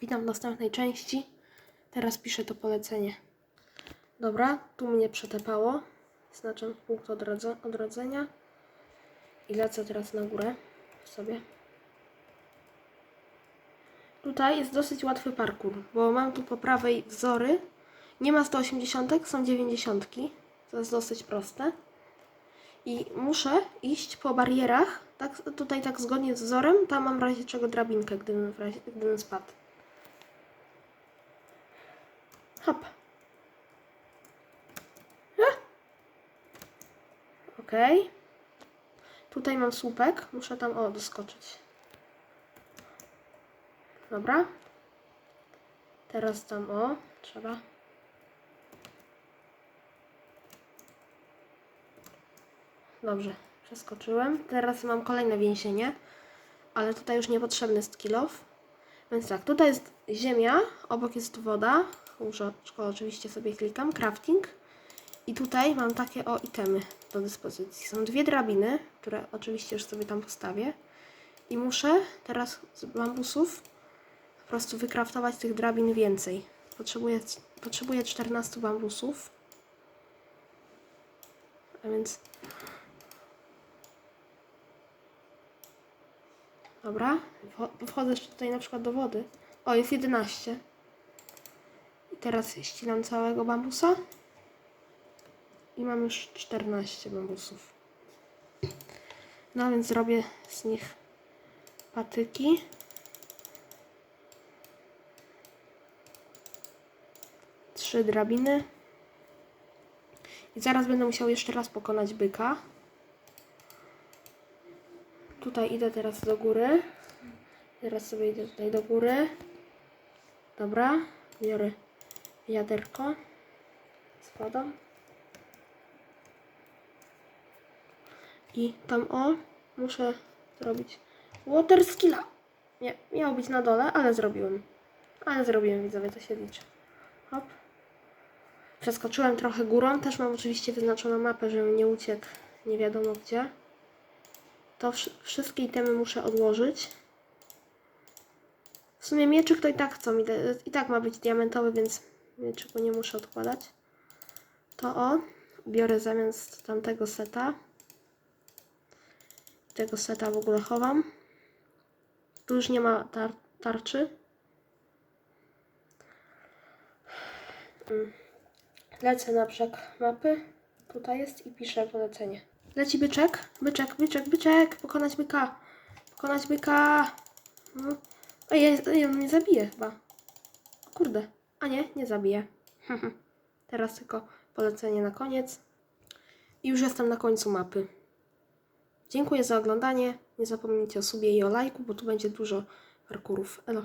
Witam w następnej części. Teraz piszę to polecenie. Dobra, tu mnie przetepało. Znaczę punkt odrodze- odrodzenia. I lecę teraz na górę sobie. Tutaj jest dosyć łatwy parkour, bo mam tu po prawej wzory. Nie ma 180, są 90. To jest dosyć proste. I muszę iść po barierach, tak, tutaj tak zgodnie z wzorem, tam mam w razie czego drabinkę, gdybym, w razie, gdybym spadł. Hop. Okej. Tutaj mam słupek, muszę tam, o, doskoczyć. Dobra. Teraz tam, o, trzeba. Dobrze, przeskoczyłem. Teraz mam kolejne więzienie, ale tutaj już niepotrzebny jest kilof. Więc tak, tutaj jest ziemia, obok jest woda. Łóżeczko oczywiście sobie klikam, crafting. I tutaj mam takie o itemy do dyspozycji. Są dwie drabiny, które oczywiście już sobie tam postawię. I muszę teraz z bambusów po prostu wykraftować tych drabin więcej. Potrzebuję, potrzebuję 14 bambusów. A więc Dobra, wcho- wchodzę jeszcze tutaj na przykład do wody. O, jest 11. I teraz ścinam całego bambusa. I mam już 14 bambusów. No więc zrobię z nich patyki. Trzy drabiny. I zaraz będę musiał jeszcze raz pokonać byka. Tutaj idę teraz do góry. Teraz sobie idę tutaj do góry. Dobra, biorę wiaderko. Spadam. I tam o, muszę zrobić water skilla. Nie, miało być na dole, ale zrobiłem. Ale zrobiłem, widzowie, to się liczy. Hop. Przeskoczyłem trochę górą. Też mam oczywiście wyznaczoną mapę, żebym nie uciekł nie wiadomo gdzie. To wsz- wszystkie itemy muszę odłożyć. W sumie mieczyk to i tak co mi i tak ma być diamentowy, więc mieczyku nie muszę odkładać. To o, biorę zamiast tamtego seta. Tego seta w ogóle chowam. Tu już nie ma tar tarczy. Mm. Lecę na brzeg mapy. Tutaj jest i piszę polecenie. Leci byczek, byczek, byczek, byczek. Pokonać byka. Pokonać byka. No. Ej, ej, on mnie zabije chyba. Kurde. A nie, nie zabije. Teraz tylko polecenie na koniec. I już jestem na końcu mapy. Dziękuję za oglądanie. Nie zapomnijcie o subie i o lajku, bo tu będzie dużo parkurów. Elo.